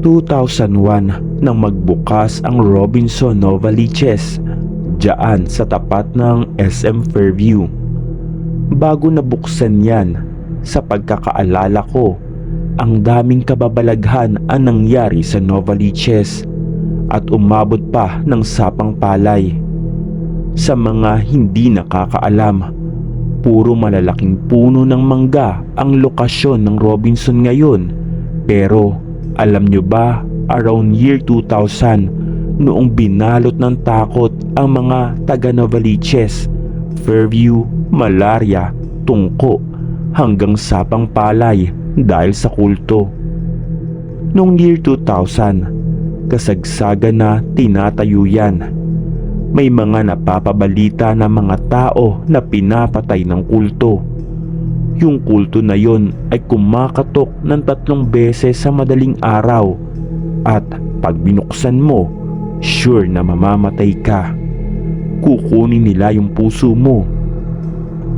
2001 nang magbukas ang Robinson Novaliches diyan sa tapat ng SM Fairview. Bago nabuksan yan, sa pagkakaalala ko, ang daming kababalaghan ang nangyari sa Novaliches at umabot pa ng sapang palay. Sa mga hindi nakakaalam, puro malalaking puno ng mangga ang lokasyon ng Robinson ngayon pero alam nyo ba, around year 2000, noong binalot ng takot ang mga taga Novaliches, Fairview, malaria, tungko, hanggang sapang palay dahil sa kulto. Noong year 2000, kasagsagan na tinatayo yan. May mga napapabalita na mga tao na pinapatay ng kulto yung kulto na yon ay kumakatok ng tatlong beses sa madaling araw at pag binuksan mo, sure na mamamatay ka. Kukunin nila yung puso mo.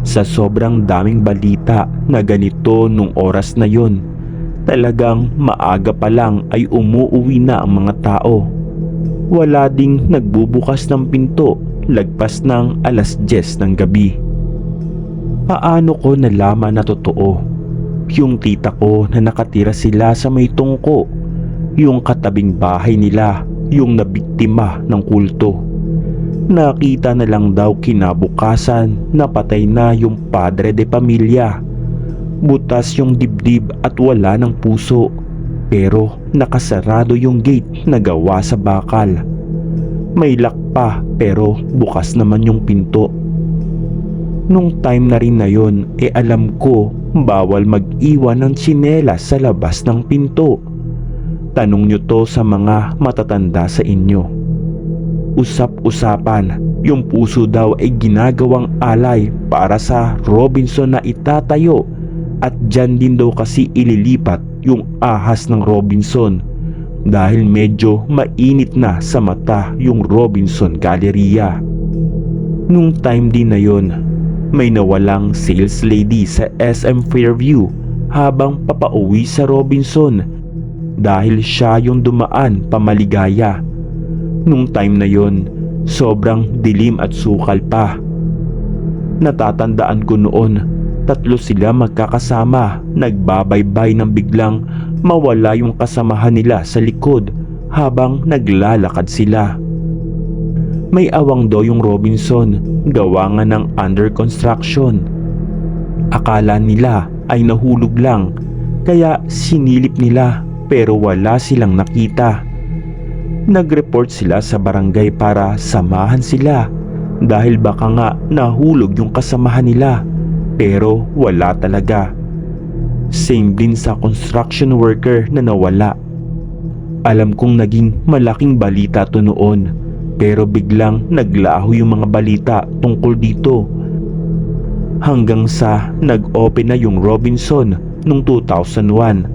Sa sobrang daming balita na ganito nung oras na yon, talagang maaga pa lang ay umuuwi na ang mga tao. Wala ding nagbubukas ng pinto lagpas ng alas 10 ng gabi. Paano ko nalaman na totoo? Yung tita ko na nakatira sila sa may tungko. Yung katabing bahay nila, yung nabiktima ng kulto. Nakita na lang daw kinabukasan na patay na yung padre de pamilya. Butas yung dibdib at wala ng puso. Pero nakasarado yung gate na gawa sa bakal. May lock pero bukas naman yung pinto. Nung time na rin na yon, e alam ko bawal mag-iwan ng tsinelas sa labas ng pinto. Tanong nyo to sa mga matatanda sa inyo. Usap-usapan, yung puso daw ay ginagawang alay para sa Robinson na itatayo at dyan din daw kasi ililipat yung ahas ng Robinson dahil medyo mainit na sa mata yung Robinson Galleria. Nung time din na yon, may nawalang sales lady sa SM Fairview habang papauwi sa Robinson dahil siya yung dumaan pamaligaya. Nung time na yon, sobrang dilim at sukal pa. Natatandaan ko noon, tatlo sila magkakasama, nagbabaybay nang biglang mawala yung kasamahan nila sa likod habang naglalakad sila. May awang daw yung Robinson, gawa nga ng under construction. Akala nila ay nahulog lang, kaya sinilip nila pero wala silang nakita. Nag-report sila sa barangay para samahan sila dahil baka nga nahulog yung kasamahan nila pero wala talaga. Same din sa construction worker na nawala. Alam kong naging malaking balita to noon pero biglang naglaho yung mga balita tungkol dito. Hanggang sa nag-open na yung Robinson noong 2001.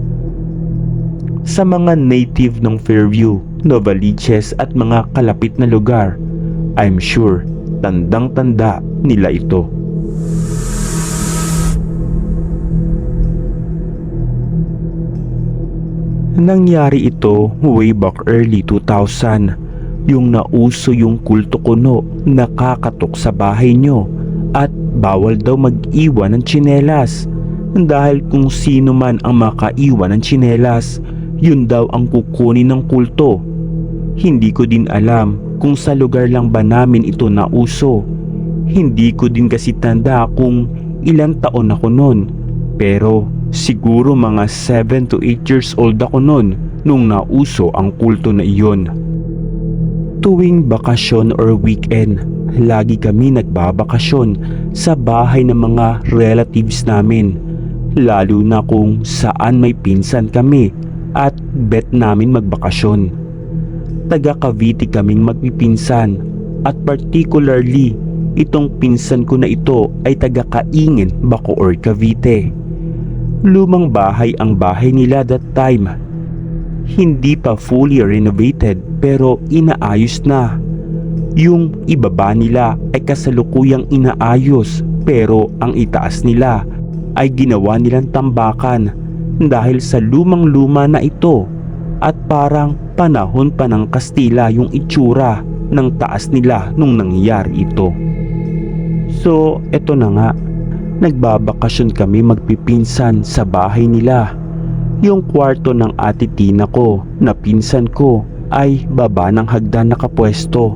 Sa mga native ng Fairview, Novaliches at mga kalapit na lugar, I'm sure tandang-tanda nila ito. Nangyari ito way back early 2000 yung nauso yung kulto kuno nakakatok sa bahay nyo. At bawal daw mag-iwan ng tsinelas. Dahil kung sino man ang makaiwan ng tsinelas yun daw ang kukunin ng kulto. Hindi ko din alam kung sa lugar lang ba namin ito nauso. Hindi ko din kasi tanda kung ilang taon ako noon pero siguro mga 7 to 8 years old ako noon nung nauso ang kulto na iyon Tuwing bakasyon or weekend, lagi kami nagbabakasyon sa bahay ng mga relatives namin. Lalo na kung saan may pinsan kami at bet namin magbakasyon. Taga Cavite kaming magpipinsan at particularly itong pinsan ko na ito ay taga Kaingin, Bacoor, Cavite. Lumang bahay ang bahay nila that time. Hindi pa fully renovated pero inaayos na. Yung ibaba nila ay kasalukuyang inaayos pero ang itaas nila ay ginawa nilang tambakan dahil sa lumang-luma na ito at parang panahon pa ng Kastila yung itsura ng taas nila nung nangyari ito. So, eto na nga. Nagbabakasyon kami magpipinsan sa bahay nila. Yung kwarto ng ate Tina ko na pinsan ko ay baba ng hagdan nakapwesto.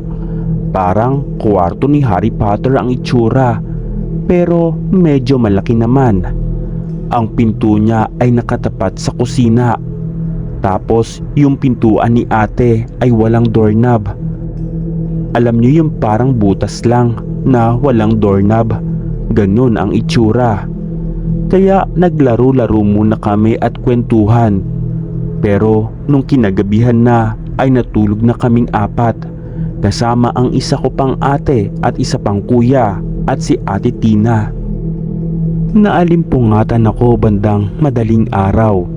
Parang kwarto ni Harry Potter ang itsura pero medyo malaki naman. Ang pinto niya ay nakatapat sa kusina. Tapos yung pintuan ni ate ay walang doorknob. Alam niyo yung parang butas lang na walang doorknob. Ganun ang itsura. Kaya naglaro-laro muna kami at kwentuhan. Pero nung kinagabihan na ay natulog na kaming apat. Kasama ang isa ko pang ate at isa pang kuya at si ate Tina. Naalimpungatan ako bandang madaling araw.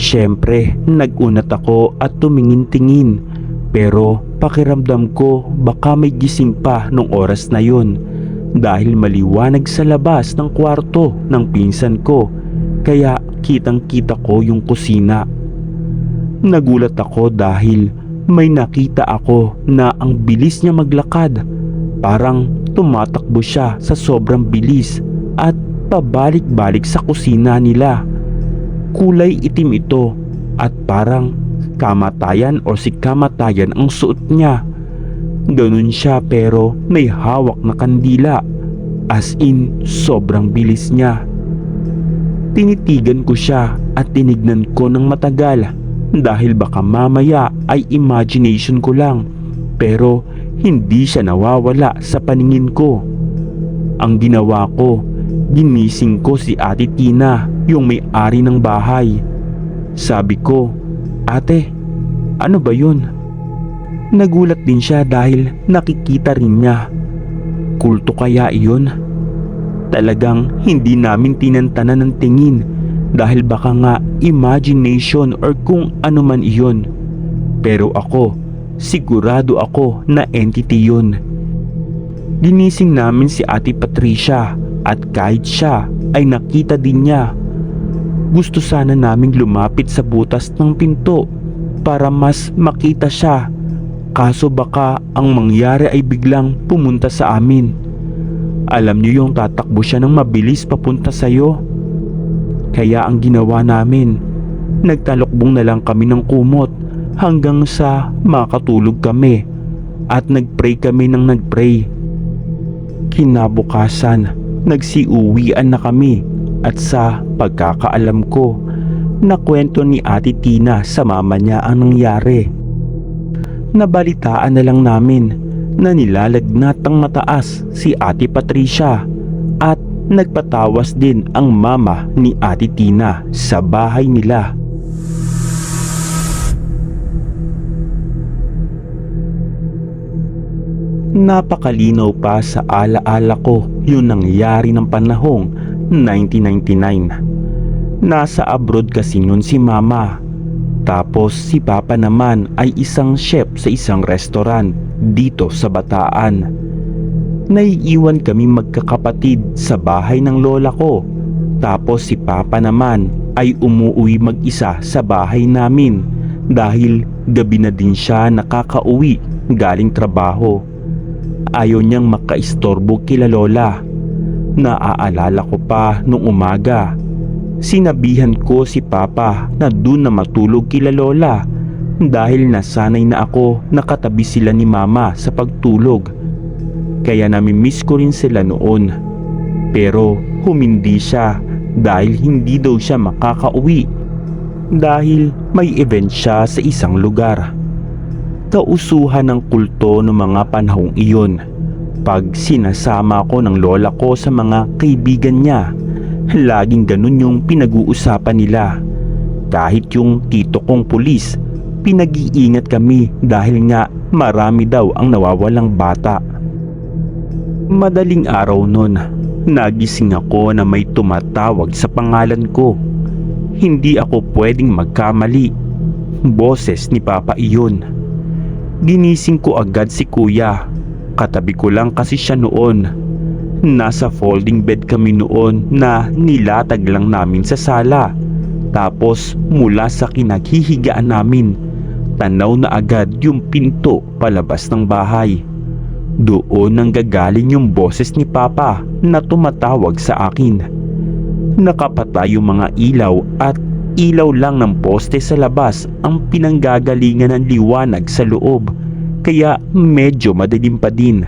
Siyempre, nagunat ako at tumingin-tingin. Pero pakiramdam ko baka may gising pa nung oras na yun dahil maliwanag sa labas ng kwarto ng pinsan ko kaya kitang kita ko yung kusina. Nagulat ako dahil may nakita ako na ang bilis niya maglakad. Parang tumatakbo siya sa sobrang bilis at pabalik-balik sa kusina nila. Kulay itim ito at parang kamatayan o si kamatayan ang suot niya. Ganun siya pero may hawak na kandila as in sobrang bilis niya. Tinitigan ko siya at tinignan ko ng matagal dahil baka mamaya ay imagination ko lang pero hindi siya nawawala sa paningin ko. Ang ginawa ko, ginising ko si Ate Tina, yung may-ari ng bahay. Sabi ko, Ate, ano ba yun? Nagulat din siya dahil nakikita rin niya. Kulto kaya iyon? Talagang hindi namin tinantanan ng tingin dahil baka nga imagination or kung ano man iyon. Pero ako, sigurado ako na entity yun. Ginising namin si Ate Patricia at kahit siya ay nakita din niya. Gusto sana naming lumapit sa butas ng pinto para mas makita siya. Kaso baka ang mangyari ay biglang pumunta sa amin. Alam niyo yung tatakbo siya ng mabilis papunta sa iyo. Kaya ang ginawa namin, nagtalokbong na lang kami ng kumot hanggang sa makatulog kami at nagpray kami ng nagpray. Kinabukasan, nagsiuwian na kami at sa pagkakaalam ko, nakwento ni Ate Tina sa mama niya ang nangyari. Nabalitaan na lang namin na nilalagnat ang mataas si Ate Patricia at nagpatawas din ang mama ni Ate Tina sa bahay nila. Napakalinaw pa sa alaala ko yung nangyari ng panahong 1999. Nasa abroad kasi nun si mama. Tapos si papa naman ay isang chef sa isang restaurant dito sa Bataan. Naiiwan kami magkakapatid sa bahay ng lola ko. Tapos si papa naman ay umuwi mag-isa sa bahay namin dahil gabi na din siya nakakauwi galing trabaho. Ayaw niyang makaistorbo kila lola. Naaalala ko pa nung umaga. Sinabihan ko si papa na dun na matulog kila lola dahil nasanay na ako nakatabi sila ni mama sa pagtulog. Kaya namimiss ko rin sila noon. Pero humindi siya dahil hindi daw siya makakauwi dahil may event siya sa isang lugar kausuhan ng kulto ng mga panahong iyon. Pag sinasama ko ng lola ko sa mga kaibigan niya, laging ganun yung pinag-uusapan nila. Kahit yung tito kong pulis, pinag-iingat kami dahil nga marami daw ang nawawalang bata. Madaling araw nun, nagising ako na may tumatawag sa pangalan ko. Hindi ako pwedeng magkamali. Boses ni Papa iyon. Ginising ko agad si Kuya. Katabi ko lang kasi siya noon. Nasa folding bed kami noon na nilatag lang namin sa sala. Tapos mula sa kinaghihigaan namin, tanaw na agad yung pinto palabas ng bahay. Doon nang gagaling yung boses ni Papa na tumatawag sa akin. Nakapatay yung mga ilaw at ilaw lang ng poste sa labas ang pinanggagalingan ng liwanag sa loob kaya medyo madilim pa din.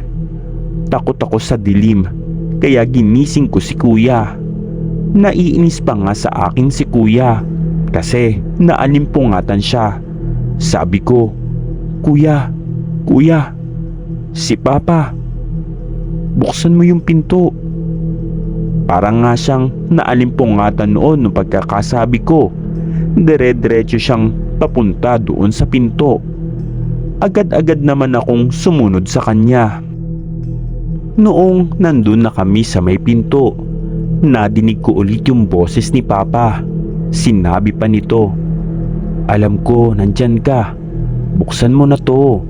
Takot ako sa dilim kaya ginising ko si kuya. Naiinis pa nga sa akin si kuya kasi naalimpungatan siya. Sabi ko, Kuya, Kuya, si Papa, buksan mo yung pinto. Parang nga siyang naalimpungatan noon nung pagkakasabi ko. Dire-diretso siyang papunta doon sa pinto. Agad-agad naman akong sumunod sa kanya. Noong nandun na kami sa may pinto, nadinig ko ulit yung boses ni Papa. Sinabi pa nito, Alam ko, nandyan ka. Buksan mo na to.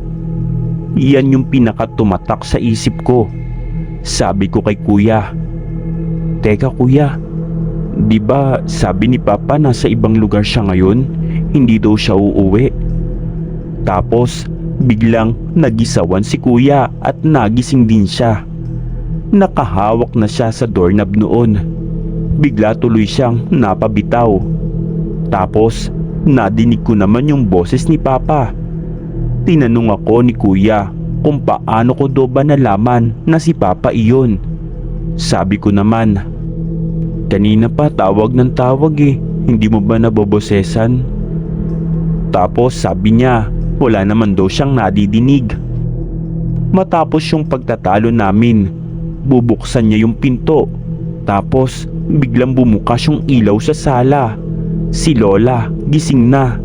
Yan yung pinakatumatak sa isip ko. Sabi ko kay kuya, Teka kuya, di ba sabi ni Papa nasa ibang lugar siya ngayon? Hindi daw siya uuwi. Tapos biglang nagisawan si kuya at nagising din siya. Nakahawak na siya sa doorknob noon. Bigla tuloy siyang napabitaw. Tapos nadinig ko naman yung boses ni Papa. Tinanong ako ni kuya kung paano ko do ba nalaman na si Papa iyon. Sabi ko naman, kanina pa tawag ng tawag eh, hindi mo ba nabobosesan? Tapos sabi niya, wala naman daw siyang nadidinig. Matapos yung pagtatalo namin, bubuksan niya yung pinto. Tapos biglang bumukas yung ilaw sa sala. Si Lola, gising na.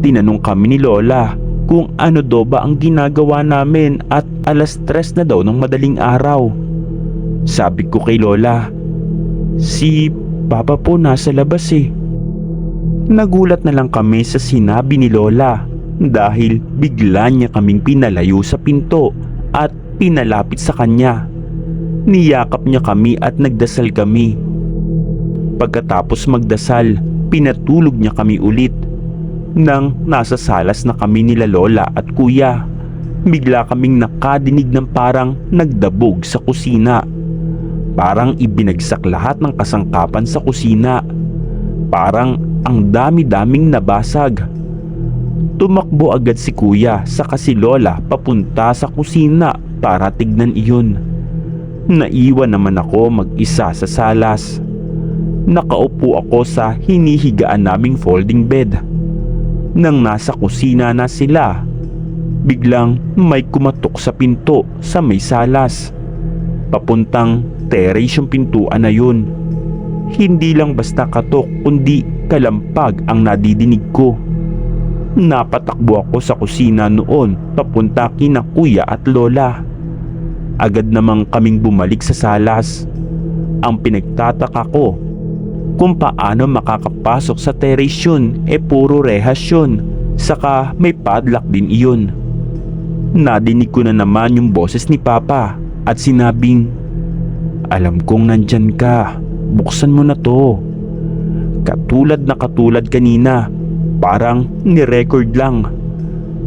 Tinanong kami ni Lola kung ano do ba ang ginagawa namin at alas tres na daw ng madaling araw. Sabi ko kay Lola, si Papa po nasa labas eh. Nagulat na lang kami sa sinabi ni Lola dahil bigla niya kaming pinalayo sa pinto at pinalapit sa kanya. Niyakap niya kami at nagdasal kami. Pagkatapos magdasal, pinatulog niya kami ulit. Nang nasa salas na kami nila Lola at Kuya, bigla kaming nakadinig ng parang nagdabog sa kusina. Parang ibinagsak lahat ng kasangkapan sa kusina. Parang ang dami-daming nabasag. Tumakbo agad si kuya sa si lola papunta sa kusina para tignan iyon. Naiwan naman ako mag-isa sa salas. Nakaupo ako sa hinihigaan naming folding bed. Nang nasa kusina na sila, biglang may kumatok sa pinto sa may salas. Papuntang terrace yung pintuan na yun. Hindi lang basta katok kundi kalampag ang nadidinig ko. Napatakbo ako sa kusina noon papunta kina kuya at lola. Agad namang kaming bumalik sa salas. Ang pinagtataka ko kung paano makakapasok sa terrace yun e puro rehas yun. Saka may padlock din iyon. Nadinig ko na naman yung boses ni Papa at sinabing, Alam kong nandyan ka, buksan mo na to. Katulad na katulad kanina, parang ni-record lang.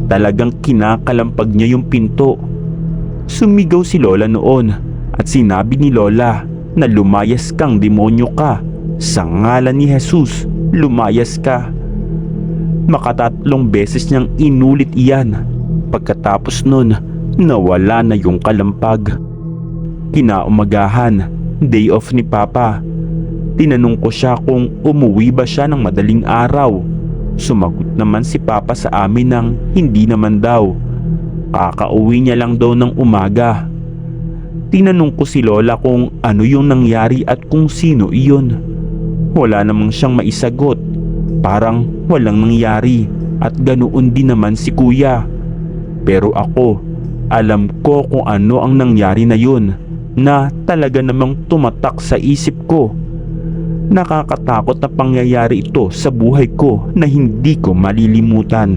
Talagang kinakalampag niya yung pinto. Sumigaw si Lola noon at sinabi ni Lola na lumayas kang demonyo ka. Sa ngalan ni Jesus, lumayas ka. Makatatlong beses niyang inulit iyan. Pagkatapos nun, nawala na yung kalampag. Kinaumagahan, day off ni Papa. Tinanong ko siya kung umuwi ba siya ng madaling araw. Sumagot naman si Papa sa amin ng hindi naman daw. Kakauwi niya lang daw ng umaga. Tinanong ko si Lola kung ano yung nangyari at kung sino iyon. Wala namang siyang maisagot. Parang walang nangyari at ganoon din naman si kuya. Pero ako, alam ko kung ano ang nangyari na yun na talaga namang tumatak sa isip ko. Nakakatakot na pangyayari ito sa buhay ko na hindi ko malilimutan.